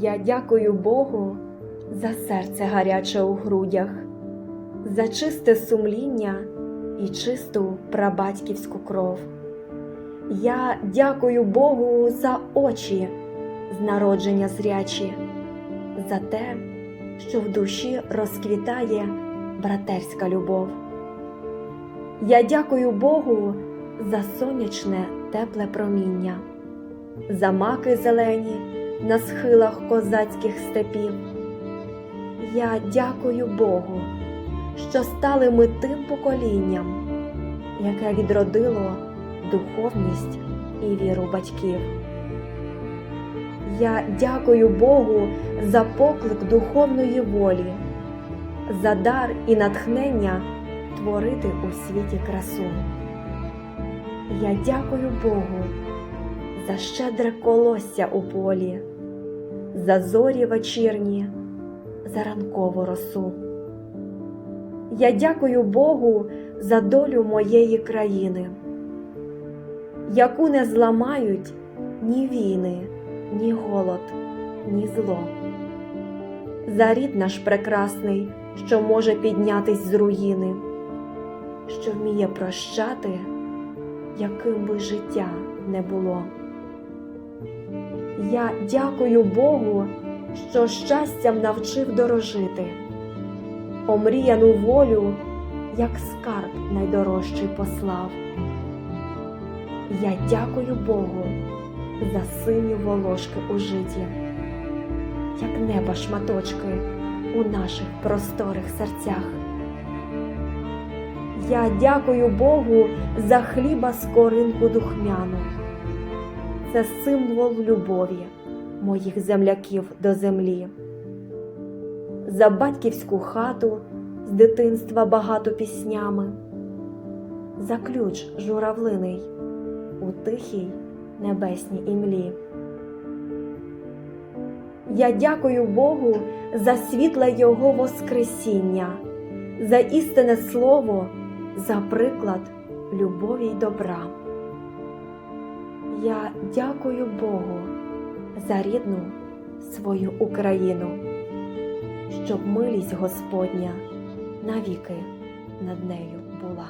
Я дякую Богу за серце гаряче у грудях, за чисте сумління і чисту прабатьківську кров. Я дякую Богу за очі з народження зрячі, за те, що в душі розквітає братерська любов. Я дякую Богу за сонячне тепле проміння, за маки зелені на схилах козацьких степів. Я дякую Богу, що стали ми тим поколінням, яке відродило духовність і віру батьків. Я дякую Богу за поклик духовної волі, за дар і натхнення творити у світі красу. Я дякую Богу за щедре колосся у полі, за зорі вечірні, за ранкову росу. Я дякую Богу за долю моєї країни, яку не зламають ні війни, ні голод, ні зло. За рід наш прекрасний, що може піднятись з руїни, що вміє прощати, яким би життя не було. Я дякую Богу, що щастям навчив дорожити, омріяну волю, як скарб найдорожчий послав. Я дякую Богу за сині волошки у житті, як неба шматочки у наших просторих серцях. Я дякую Богу за хліба скоринку духмяну. Це символ любові моїх земляків до землі. За батьківську хату з дитинства багато піснями, за ключ журавлиний у тихій небесній імлі. Я дякую Богу за світле Його Воскресіння, за істинне слово, за приклад любові й добра. Я дякую Богу за рідну свою Україну, щоб милість Господня навіки над нею була.